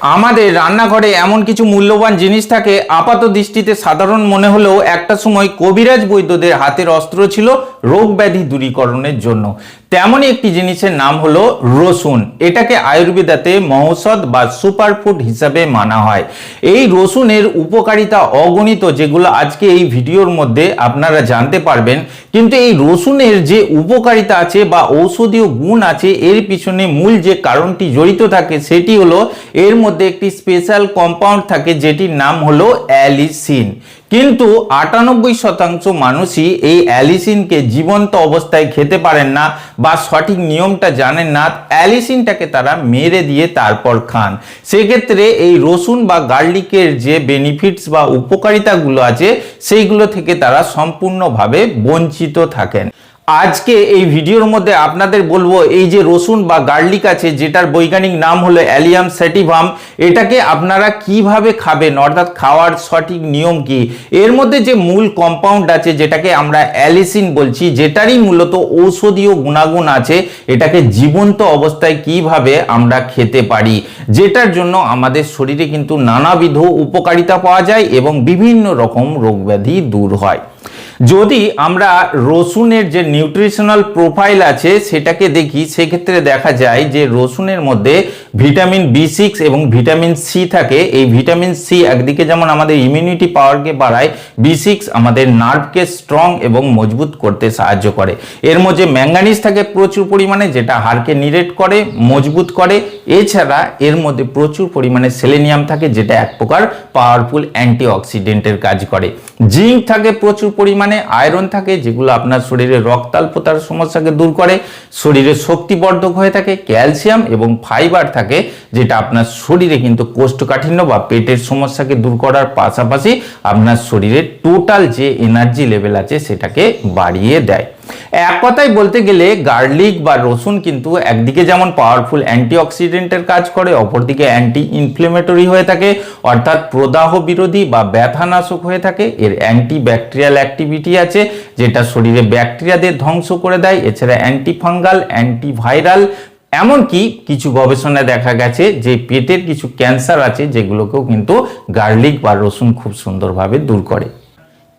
আমাদের রান্নাঘরে এমন কিছু মূল্যবান জিনিস থাকে, আপাত দৃষ্টিতে সাধারণ মনে হলেও একটা সময় কবিরাজ বৈদ্যদের হাতের অস্ত্র ছিল রোগ ব্যাধি দূরীকরণের জন্য। তেমনই একটি জিনিসের নাম হলো রসুন। এটাকে আয়ুর্বেদাতে মহৌষধ বা সুপারফুড হিসাবে মানা হয়। এই রসুনের উপকারিতা অগণিত যেগুলো আজকে এই ভিডিওর মধ্যে আপনারা জানতে পারবেন। কিন্তু এই রসুনের যে উপকারিতা আছে বা ঔষধীয় গুণ আছে, এর পিছনে মূল যে কারণটি জড়িত থাকে সেটি হলো এর মধ্যে একটি স্পেশাল কম্পাউন্ড থাকে যেটির নাম হলো অ্যালিসিন। কিন্তু আটানব্বই শতাংশ মানুষই এই অ্যালিসিনকে জীবন্ত অবস্থায় খেতে পারেন না বা সঠিক নিয়মটা জানেন না, অ্যালিসিনটাকে তারা মেরে দিয়ে তারপর খান। সেক্ষেত্রে এই রসুন বা গার্লিকের যে বেনিফিটস বা উপকারিতাগুলো আছে, সেইগুলো থেকে তারা সম্পূর্ণভাবে বঞ্চিত থাকেন। আজকে এই ভিডিওর মধ্যে আপনাদের বলব, এই যে রসুন বা গার্লিক আছে, যেটার বৈজ্ঞানিক নাম হলো অ্যালিয়াম সেটিভাম এটাকে আপনারা কীভাবে খাবেন? অর্থাৎ খাওয়ার সঠিক নিয়ম কি? এর মধ্যে যে মূল কম্পাউন্ড আছে, যেটাকে আমরা অ্যালিসিন বলছি, যেটারই মূলত ঔষধীয় গুণাগুণ আছে, এটাকে জীবন্ত অবস্থায় কীভাবে আমরা খেতে পারি? যেটার জন্য আমাদের শরীরে কিন্তু নানাবিধ উপকারিতা পাওয়া যায় এবং বিভিন্ন রকম রোগব্যাধি দূর হয়। যদি আমরা রসুনের যে নিউট্রিশনাল প্রোফাইল আছে সেটাকে দেখি, সেক্ষেত্রে দেখা যায় যে রসুনের মধ্যে ভিটামিন বি সিক্স এবং ভিটামিন সি থাকে। এই ভিটামিন সি একদিকে যেমন আমাদের ইমিউনিটি পাওয়ারকে বাড়ায় বি সিক্স আমাদের নার্ভকে স্ট্রং এবং মজবুত করতে সাহায্য করে। এর মধ্যে ম্যাঙ্গানিজ থাকে প্রচুর পরিমাণে, যেটা হাড়কে নিরেট করে, মজবুত করে এছাড়া এর মধ্যে প্রচুর পরিমাণে সেলেনিয়াম থাকে, যেটা এক প্রকার পাওয়ারফুল অ্যান্টিঅক্সিডেন্টের কাজ করে। জিঙ্ক থাকে, প্রচুর পরিমাণে। আয়রন থাকে, যেগুলো আপনার শরীরে রক্তাল্পতার সমস্যাকে দূর করে। শরীরে শক্তিবর্ধক হয়ে থাকে ক্যালসিয়াম এবং ফাইবার থাকে, যেটা আপনার শরীরে কিন্তু কোষ্ঠকাঠিন্য বা পেটের সমস্যাকে দূর করার পাশাপাশি আপনার শরীরে টোটাল যে এনার্জি লেভেল আছে, সেটাকে বাড়িয়ে দেয়। এক কথায় বলতে গেলে গার্লিক বা রসুন কিন্তু একদিকে যেমন পাওয়ারফুল অ্যান্টিঅক্সিডেন্টের কাজ করে, অপরদিকে অ্যান্টি ইনফ্লেমেটরি হয়ে থাকে, অর্থাৎ প্রদাহ বিরোধী বা ব্যথানাশক হয়ে থাকে। এর অ্যান্টি ব্যাকটেরিয়াল অ্যাক্টিভিটি আছে, যেটা শরীরে ব্যাকটেরিয়াদের ধ্বংস করে দেয়, এছাড়া অ্যান্টিফাঙ্গাল অ্যান্টিভাইরাল এমনকি কিছু গবেষণায় দেখা গেছে যে পেটের কিছু ক্যান্সার আছে, যেগুলোকেও কিন্তু গার্লিক বা রসুন খুব সুন্দরভাবে দূর করে।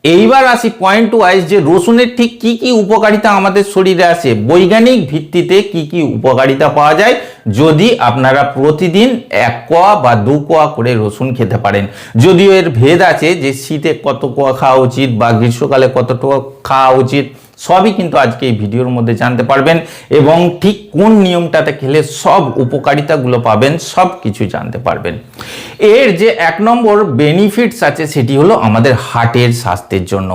এইবার আসি পয়েন্ট ওয়াইজ যে রসুনের ঠিক কি কি উপকারিতা আমাদের শরীরে আসে, বৈজ্ঞানিক ভিত্তিতে কি কি উপকারিতা পাওয়া যায় যদি আপনারা প্রতিদিন এক কোয়া বা দু কোয়া করে রসুন খেতে পারেন। যদিও এর ভেদ আছে যে শীতে কত কোয়া খাওয়া উচিত বা গ্রীষ্মকালে কতটুকু খাওয়া উচিত। সবই কিন্তু আজকে এই ভিডিওর মধ্যে জানতে পারবেন এবং ঠিক কোন নিয়মটাতে খেলে সব উপকারিতাগুলো পাবেন, সব কিছু জানতে পারবেন। এর যে এক নম্বর বেনিফিটস আছে সেটি হলো আমাদের হার্টের স্বাস্থ্যের জন্য।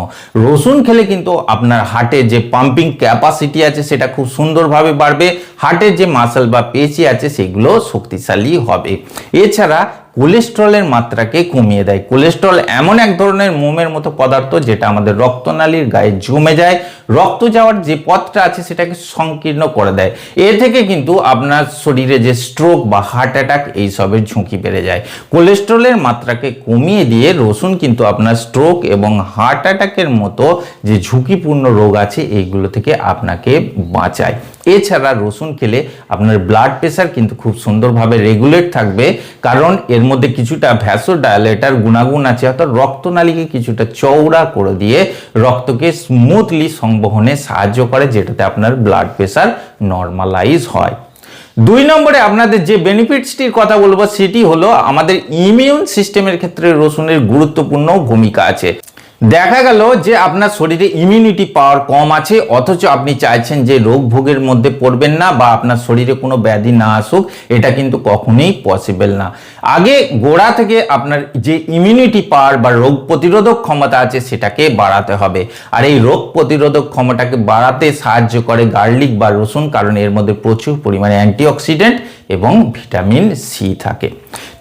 রসুন খেলে কিন্তু আপনার হার্টের যে পাম্পিং ক্যাপাসিটি আছে সেটা খুব সুন্দরভাবে বাড়বে, হার্টের যে মাসেল বা পেশি আছে সেগুলো শক্তিশালী হবে। এছাড়া কোলেস্ট্রলের মাত্রাকে কমিয়ে দেয়। কোলেস্ট্রল এমন এক ধরনের মোমের মতো পদার্থ যেটা আমাদের রক্তনালীর গায়ে জমে যায়। রক্ত যাওয়ার যে পথটা আছে সেটাকে সংকীর্ণ করে দেয়। এ থেকে কিন্তু আপনার শরীরে যে স্ট্রোক বা হার্ট অ্যাটাক এইসবের ঝুঁকি বেড়ে যায়। কোলেস্ট্রলের মাত্রাকে কমিয়ে দিয়ে রসুন কিন্তু আপনার স্ট্রোক এবং হার্ট অ্যাটাকের মতো যে ঝুঁকিপূর্ণ রোগ আছে, এইগুলো থেকে আপনাকে বাঁচায়। এছাড়া রসুন খেলে আপনার ব্লাড প্রেশার কিন্তু খুব সুন্দরভাবে রেগুলেট থাকবে। কারণ এর মধ্যে কিছুটা ভ্যাসোডায়ালেটার গুণাগুণ আছে, অর্থাৎ রক্তনালীকে কিছুটা চৌড়া করে দিয়ে রক্তকে স্মুথলি সংবহনে সাহায্য করে, যেটাতে আপনার ব্লাড প্রেশার নর্মালাইজ হয়। দুই নম্বরে আপনাদের যে বেনিফিটসটির কথা বলব, সেটি হলো আমাদের ইমিউন সিস্টেমের ক্ষেত্রে রসুনের গুরুত্বপূর্ণ ভূমিকা আছে। দেখা গেল যে আপনার শরীরে ইমিউনিটি পাওয়ার কম আছে, অথচ আপনি চাইছেন যে রোগ ভোগের মধ্যে পড়বেন না বা আপনার শরীরে কোনো ব্যাধি না আসুক, এটা কিন্তু কখনোই পসিবল না। আগে গোড়া থেকে আপনার যে ইমিউনিটি পাওয়ার বা রোগ প্রতিরোধক ক্ষমতা আছে, সেটাকে বাড়াতে হবে। আর এই রোগ প্রতিরোধক ক্ষমতাকে বাড়াতে সাহায্য করে গার্লিক বা রসুন, কারণ এর মধ্যে প্রচুর পরিমাণে অ্যান্টিঅক্সিডেন্ট এবং ভিটামিন সি থাকে।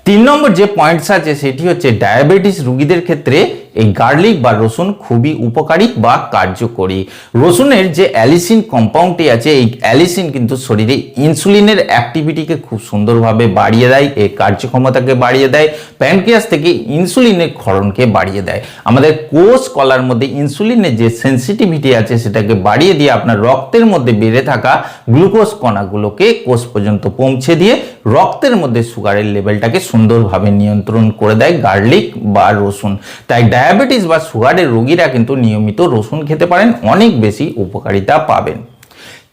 তিন নম্বর যে পয়েন্টস আছে, সেটি হচ্ছে ডায়াবেটিস রুগীদের ক্ষেত্রে এই গার্লিক বা রসুন খুবই উপকারী বা কার্যকরী। রসুনের যে অ্যালিসিন কম্পাউন্ডটি আছে, এই অ্যালিসিন কিন্তু শরীরে ইনসুলিনের অ্যাক্টিভিটিকে খুব সুন্দরভাবে বাড়িয়ে দেয় এই কার্যক্ষমতাকে বাড়িয়ে দেয়, প্যানক্রিয়াস থেকে ইনসুলিনের ক্ষরণকে বাড়িয়ে দেয়। আমাদের কোষ কলার মধ্যে ইনসুলিনের যে সেন্সিটিভিটি আছে, সেটাকে বাড়িয়ে দিয়ে আপনার রক্তের মধ্যে বেড়ে থাকা গ্লুকোজ কণাগুলোকে কোষ পর্যন্ত পৌঁছে দিয়ে রক্তের মধ্যে সুগারের লেভেলটাকে সুন্দরভাবে নিয়ন্ত্রণ করে দেয় গার্লিক বা রসুন। তাই ডায়াবেটিস বা সুগারের রোগীরা কিন্তু নিয়মিত রসুন খেতে পারেন অনেক বেশি উপকারিতা পাবেন।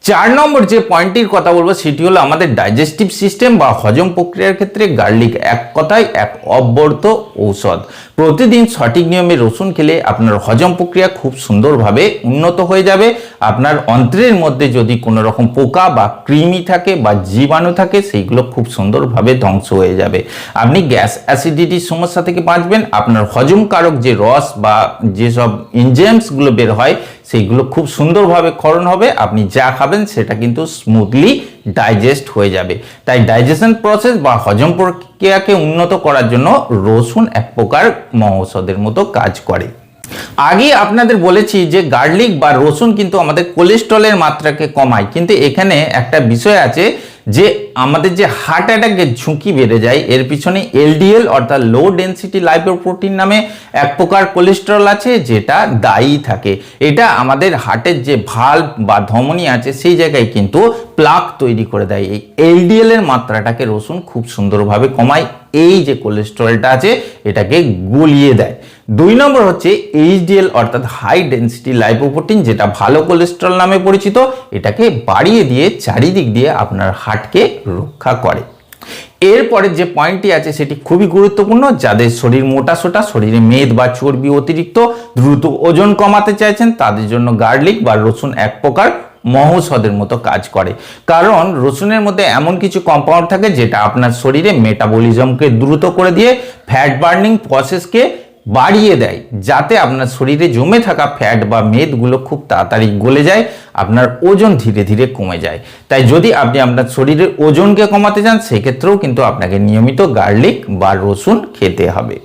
চার নম্বর যে পয়েন্টটির কথা বলব, সেটি হলো আমাদের ডাইজেস্টিভ সিস্টেম বা হজম প্রক্রিয়ার ক্ষেত্রে গার্লিক এক কথায় এক অব্যর্থ ঔষধ। প্রতিদিন সঠিক নিয়মে রসুন খেলে আপনার হজম প্রক্রিয়া খুব সুন্দরভাবে উন্নত হয়ে যাবে। আপনার অন্ত্রের মধ্যে যদি কোনো রকম পোকা বা কৃমি থাকে বা জীবাণু থাকে, সেইগুলো খুব সুন্দরভাবে ধ্বংস হয়ে যাবে। আপনি গ্যাস অ্যাসিডিটির সমস্যা থেকে বাঁচবেন। আপনার হজমকারক যে রস বা যেসব ইনজেমসগুলো বের হয় সেইগুলো খুব সুন্দরভাবে ক্ষরণ হবে, আপনি যা খাবেন সেটা কিন্তু স্মুথলি ডাইজেস্ট হয়ে যাবে। তাই ডাইজেশন প্রসেস বা হজম প্রক্রিয়াকে উন্নত করার জন্য রসুন এক প্রকার মহৌষধের মতো কাজ করে। আগে আপনাদের বলেছি যে গার্লিক বা রসুন কিন্তু আমাদের কোলেস্ট্রলের মাত্রাকে কমায়, কিন্তু এখানে একটা বিষয় আছে যে আমাদের যে হার্ট অ্যাটাকের ঝুঁকি বেড়ে যায়, এর পিছনে এলডিএল অর্থাৎ লো ডেন্সিটি লাইপোপ্রোটিন নামে এক প্রকার কোলেস্টেরল আছে যেটা দায়ী থাকে। এটা আমাদের হার্টের যে ভাল্ব বা ধমনী আছে সেই জায়গায় কিন্তু প্লাক তৈরি করে দেয়। এই এলডিএল এর মাত্রাটাকে রসুন খুব সুন্দরভাবে কমায়। এই যে কোলেস্টেরলটা আছে, এটাকে গলিয়ে দেয়। দুই নম্বর হচ্ছে এইচডিএল অর্থাৎ হাই ডেন্সিটি লাইপোপ্রোটিন যেটা ভালো কোলেস্ট্রল নামে পরিচিত, এটাকে বাড়িয়ে দিয়ে, চারিদিক দিয়ে আপনার হার্টকে রক্ষা করে। এরপরে যে পয়েন্টটি আছে সেটি খুবই গুরুত্বপূর্ণ, যাদের শরীর মোটা সোটা, শরীরে মেদ বা চর্বি অতিরিক্ত, দ্রুত ওজন কমাতে চাইছেন, তাদের জন্য গার্লিক বা রসুন এক প্রকার মহৌষধের মতো কাজ করে। কারণ রসুনের মধ্যে এমন কিছু কম্পাউন্ড থাকে, যেটা আপনার শরীরে মেটাবলিজমকে দ্রুত করে দিয়ে ফ্যাট বার্নিং প্রসেসকে বাড়িয়ে দেয়, যাতে আপনার শরীরে জমে থাকা ফ্যাট বা মেদগুলো খুব তাড়াতাড়ি গলে যায়, আপনার ওজন ধীরে ধীরে কমে যায়। তাই যদি আপনি আপনার শরীরের ওজনকে কমাতে চান, সেক্ষেত্রেও কিন্তু আপনাকে নিয়মিত গার্লিক বা রসুন খেতে হবে।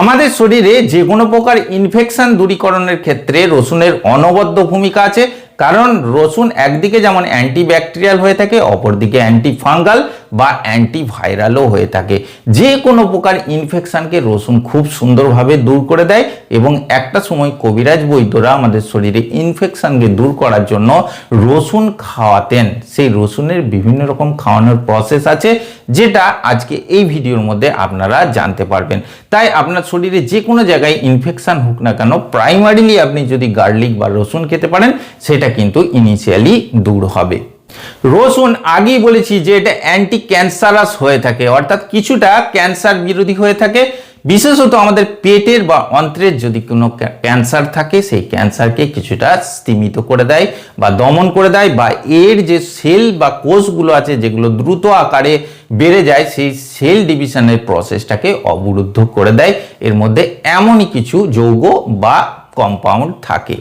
আমাদের শরীরে যে কোনো প্রকার ইনফেকশন দূরীকরণের ক্ষেত্রে রসুনের অনবদ্য ভূমিকা আছে। কারণ রসুন একদিকে যেমন অ্যান্টিব্যাকটেরিয়াল হয়ে থাকে, অপরদিকে অ্যান্টি ফাঙ্গাল বা অ্যান্টিভাইরালও হয়ে থাকে। যে কোনো প্রকার ইনফেকশনকে রসুন খুব সুন্দরভাবে দূর করে দেয় এবং একটা সময় কবিরাজ বৈদ্যরা আমাদের শরীরে ইনফেকশানকে দূর করার জন্য রসুন খাওয়াতেন। সেই রসুনের বিভিন্ন রকম খাওয়ানোর প্রসেস আছে, যেটা আজকে এই ভিডিওর মধ্যে আপনারা জানতে পারবেন। তাই আপনার শরীরে যে কোনো জায়গায় ইনফেকশান হোক না কেন প্রাইমারিলি আপনি যদি গার্লিক বা রসুন খেতে পারেন, সেটা কিন্তু ইনিশিয়ালি দূর হবে। রসুন আগেই বলেছি যে এটা অ্যান্টি ক্যান্সারাস হয়ে থাকে, অর্থাৎ কিছুটা ক্যান্সার বিরোধী হয়ে থাকে। বিশেষত আমাদের পেটের বা অন্ত্রের যদি কোনো ক্যান্সার থাকে, সেই ক্যান্সারকে কিছুটা স্তীমিত করে দেয় বা দমন করে দেয় বা এর যে সেল বা কোষগুলো আছে, যেগুলো দ্রুত আকারে বেড়ে যায়, সেই সেল ডিভিশনের প্রসেসটাকে অবরুদ্ধ করে দেয়। এর মধ্যে এমনই কিছু যৌগ বা কম্পাউন্ড থাকে।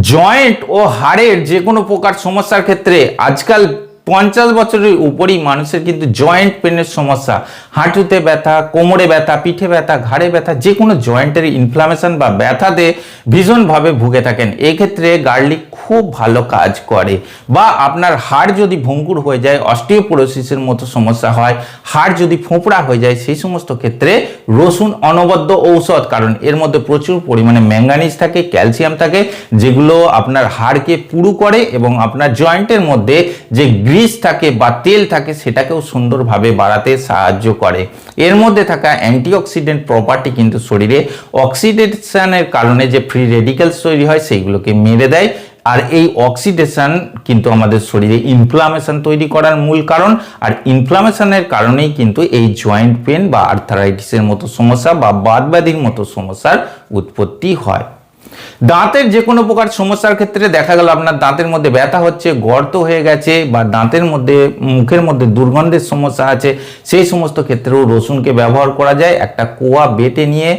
জয়েন্ট ও হাড়ের যে কোনো প্রকার সমস্যার ক্ষেত্রে আজকাল পঞ্চাশ বছরের উপরই মানুষের কিন্তু জয়েন্ট পেনের সমস্যা। হাঁটুতে ব্যথা, কোমরে ব্যথা, পিঠে ব্যথা, ঘাড়ে ব্যথা, যে কোনো জয়েন্টের ইনফ্লামেশন বা ব্যথাতে ভীষণভাবে ভুগে থাকেন। এক্ষেত্রে গার্লিক খুব ভালো কাজ করে। বা আপনার হাড় যদি ভঙ্গুর হয়ে যায়, অস্টিওপোরোসিসের মতো সমস্যা হয়, হাড় যদি ফোঁপড়া হয়ে যায়, সেই সমস্ত ক্ষেত্রে রসুন অনবদ্য ঔষধ, কারণ এর মধ্যে প্রচুর পরিমাণে ম্যাঙ্গানিজ থাকে, ক্যালসিয়াম থাকে, যেগুলো আপনার হাড়কে পুরু করে এবং আপনার জয়েন্টের মধ্যে যে গ্রিস থাকে বা তেল থাকে, সেটাকেও সুন্দরভাবে বাড়াতে সাহায্য করে। এর মধ্যে থাকা অ্যান্টিঅক্সিডেন্ট প্রপার্টি কিন্তু শরীরে অক্সিডেশনের কারণে যে ফ্রি রেডিক্যালস তৈরি হয়, সেইগুলোকে মেরে দেয়। আর এই অক্সিডেশন কিন্তু আমাদের শরীরে ইনফ্লামেশন তৈরি করার মূল কারণ, আর ইনফ্লামেশনের কারণেই কিন্তু এই জয়েন্ট পেন বা আর্থারাইটিসের মতো সমস্যা বা বাদব্যাধির মতো সমস্যার উৎপত্তি হয়। দাঁতের যে কোনো প্রকার সমস্যার ক্ষেত্রে দেখা গেল আপনার দাঁতের মধ্যে ব্যথা হচ্ছে, গর্ত হয়ে গেছে বা দাঁতের মধ্যে, মুখের মধ্যে দুর্গন্ধের সমস্যা আছে, সেই সমস্ত ক্ষেত্রেও রসুনকে ব্যবহার করা যায়। একটা কোয়া বেটে নিয়ে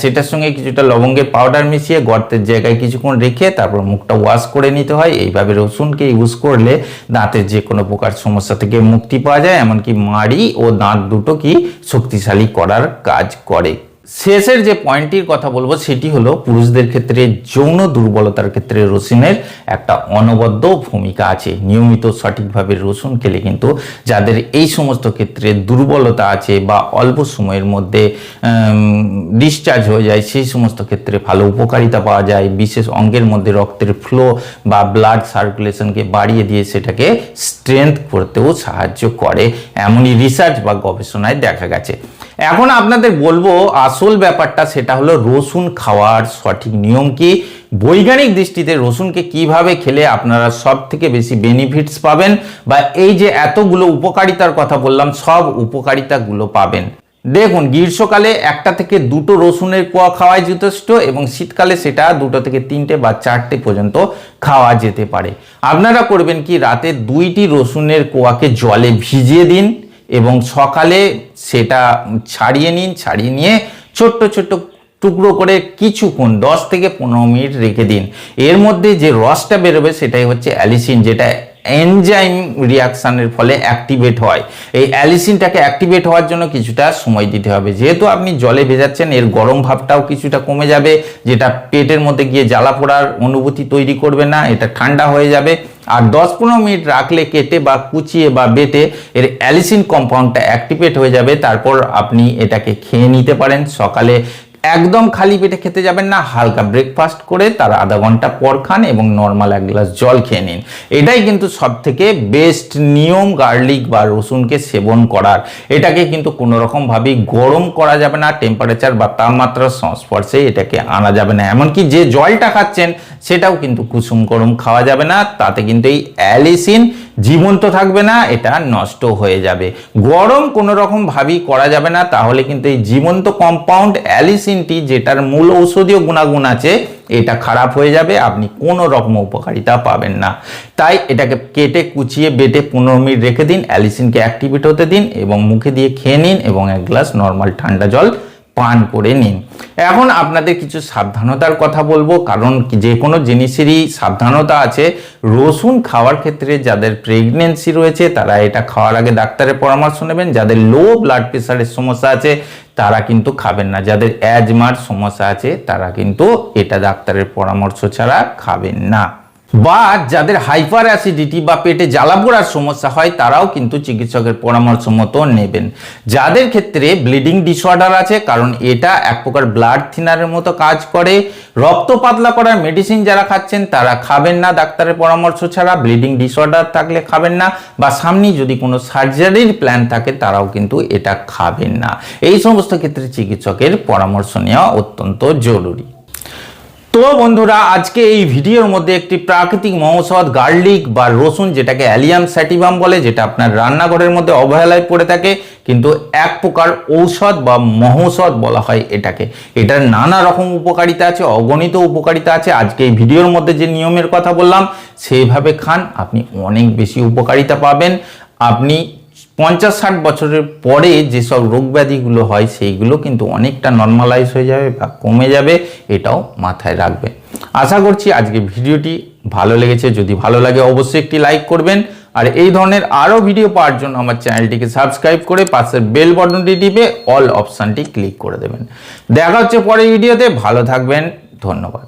সেটার সঙ্গে কিছুটা লবঙ্গের পাউডার মিশিয়ে গর্তের জায়গায় কিছুক্ষণ রেখে তারপর মুখটা ওয়াশ করে নিতে হয়। এইভাবে রসুনকে ইউজ করলে দাঁতের যে কোনো প্রকার সমস্যা থেকে মুক্তি পাওয়া যায়। এমনকি মাড়ি ও দাঁত দুটো কি শক্তিশালী করার কাজ করে। শেষের যে পয়েন্টটির কথা বলব, সেটি হলো পুরুষদের ক্ষেত্রে যৌন দুর্বলতার ক্ষেত্রে রসুনের একটা অনবদ্য ভূমিকা আছে। নিয়মিত সঠিকভাবে রসুন খেলে কিন্তু যাদের এই সমস্ত ক্ষেত্রে দুর্বলতা আছে বা অল্প সময়ের মধ্যে ডিসচার্জ হয়ে যায়, সেই সমস্ত ক্ষেত্রে ভালো উপকারিতা পাওয়া যায়। বিশেষ অঙ্গের মধ্যে রক্তের ফ্লো বা ব্লাড সার্কুলেশনকে বাড়িয়ে দিয়ে সেটাকে স্ট্রেংথ করতেও সাহায্য করে। এমনই রিসার্চ বা গবেষণায় দেখা গেছে। এখন আপনাদের বলব আসল ব্যাপারটা সেটা হলো রসুন খাওয়ার সঠিক নিয়ম কি? বৈজ্ঞানিক দৃষ্টিতে রসুনকে কীভাবে খেলে আপনারা সব থেকে বেশি বেনিফিটস পাবেন? বা এই যে এতগুলো উপকারিতার কথা বললাম, সব উপকারিতাগুলো পাবেন। দেখুন, গ্রীষ্মকালে একটা থেকে দুটো রসুনের কোয়া খাওয়াই যথেষ্ট এবং শীতকালে সেটা দুটো থেকে তিনটে বা চারটে পর্যন্ত খাওয়া যেতে পারে। আপনারা করবেন কি? রাতে দুইটি রসুনের কোয়াকে জলে ভিজিয়ে দিন। এবং সকালে সেটা ছাড়িয়ে নিন, ছাড়িয়ে নিয়ে ছোট্ট ছোট্ট টুকরো করে কিছুক্ষণ, দশ থেকে পনেরো মিনিট রেখে দিন। এর মধ্যে যে রসটা বেরোবে সেটাই হচ্ছে অ্যালিসিন, যেটা এনজাইম রিয়াকশানের ফলে অ্যাক্টিভেট হয়। এই অ্যালিসিনটাকে অ্যাক্টিভেট হওয়ার জন্য কিছুটা সময় দিতে হবে। যেহেতু আপনি জলে ভেজাচ্ছেন, এর গরম ভাবটাও কিছুটা কমে যাবে, যেটা পেটের মধ্যে গিয়ে জ্বালা পোড়ার অনুভূতি তৈরি করবে না, এটা ঠান্ডা হয়ে যাবে। আর দশ পনেরো মিনিট রাখলে কেটে বা কুচিয়ে বা বেটে এর অ্যালিসিন কম্পাউন্ডটা অ্যাক্টিভেট হয়ে যাবে। তারপর আপনি এটাকে খেয়ে নিতে পারেন। সকালে একদম খালি পেটে খেতে যাবেন না, হালকা ব্রেকফাস্ট করে তার আধা ঘণ্টা পর খান এবং নর্মাল এক গ্লাস জল খেয়ে নিন। এটাই কিন্তু সব থেকে বেস্ট নিয়ম গার্লিক বা রসুনকে সেবন করার। এটাকে কিন্তু কোনো রকমভাবেই গরম করা যাবে না টেম্পারেচার বা তাপমাত্রার সংস্পর্শে এটাকে আনা যাবে না। এমনকি যে জলটা খাচ্ছেন, সেটাও কিন্তু কুসুম গরম খাওয়া যাবে না, তাতে কিন্তু এই অ্যালিসিন জীবন্ত থাকবে না, এটা নষ্ট হয়ে যাবে। গরম কোনো রকম ভাবেই করা যাবে না, তাহলে কিন্তু এই জীবন্ত কম্পাউন্ড অ্যালিসিনটি যেটার মূল ঔষধীয় গুণাগুণ আছে, এটা খারাপ হয়ে যাবে, আপনি কোনো রকম উপকারিতা পাবেন না। তাই এটাকে কেটে, কুচিয়ে, বেটে পনেরো মিনিট রেখে দিন অ্যালিসিনকে অ্যাক্টিভেট হতে দিন এবং মুখে দিয়ে খেয়ে নিন এবং এক গ্লাস নর্মাল ঠান্ডা জল পান করে নিন। এখন আপনাদের কিছু সাবধানতার কথা বলব, কারণ যে কোনো জিনিসেরই সাবধানতা আছে। রসুন খাওয়ার ক্ষেত্রে যাদের প্রেগনেন্সি রয়েছে, তারা এটা খাওয়ার আগে ডাক্তারের পরামর্শ নেবেন। যাদের লো ব্লাড প্রেশারের সমস্যা আছে, তারা কিন্তু খাবেন না। যাদের অ্যাজমার সমস্যা আছে, তারা কিন্তু এটা ডাক্তারের পরামর্শ ছাড়া খাবেন না। বা যাদের হাইপার অ্যাসিডিটি বা পেটে জ্বালা পোড়ার সমস্যা হয়, তারাও কিন্তু চিকিৎসকের পরামর্শ মতো নেবেন। যাদের ক্ষেত্রে ব্লিডিং ডিসঅর্ডার আছে, কারণ এটা এক প্রকার ব্লাড থিনারের মতো কাজ করে, রক্ত পাতলা করার মেডিসিন যারা খাচ্ছেন, তারা খাবেন না ডাক্তারের পরামর্শ ছাড়া, ব্লিডিং ডিসঅর্ডার থাকলে খাবেন না, বা সামনে যদি কোনো সার্জারির প্ল্যান থাকে, তারাও কিন্তু এটা খাবেন না। এই সমস্ত ক্ষেত্রে চিকিৎসকের পরামর্শ নেওয়া অত্যন্ত জরুরি। তো বন্ধুরা, আজকে এই ভিডিওর মধ্যে একটি প্রাকৃতিক মহৌষধ, গার্লিক বা রসুন, যেটাকে অ্যালিয়াম স্যাটিভাম বলে, যেটা আপনার রান্নাঘরের মধ্যে অবহেলায় পড়ে থাকে, কিন্তু এক প্রকার ঔষধ বা মহৌষধ বলা হয় এটাকে। এটার নানা রকম উপকারিতা আছে, অগণিত উপকারিতা আছে। আজকে এই ভিডিওর মধ্যে যে নিয়মের কথা বললাম সেইভাবে খান, আপনি অনেক বেশি উপকারিতা পাবেন। আপনি পঞ্চাশ ষাট বছরের পরে যেসব রোগ ব্যাধিগুলো হয়, সেইগুলো কিন্তু অনেকটা নর্মালাইজ হয়ে যাবে বা কমে যাবে, এটাও মাথায় রাখবে। আশা করছি আজকে ভিডিওটি ভালো লেগেছে। যদি ভালো লাগে, অবশ্যই একটি লাইক করবেন। আর এই ধরনের আরও ভিডিও পাওয়ার জন্য আমার চ্যানেলটিকে সাবস্ক্রাইব করে পাশের বেল বটনটি টিপে অল অপশানটি ক্লিক করে দেবেন। দেখা হচ্ছে পরের ভিডিওতে ভালো থাকবেন। ধন্যবাদ।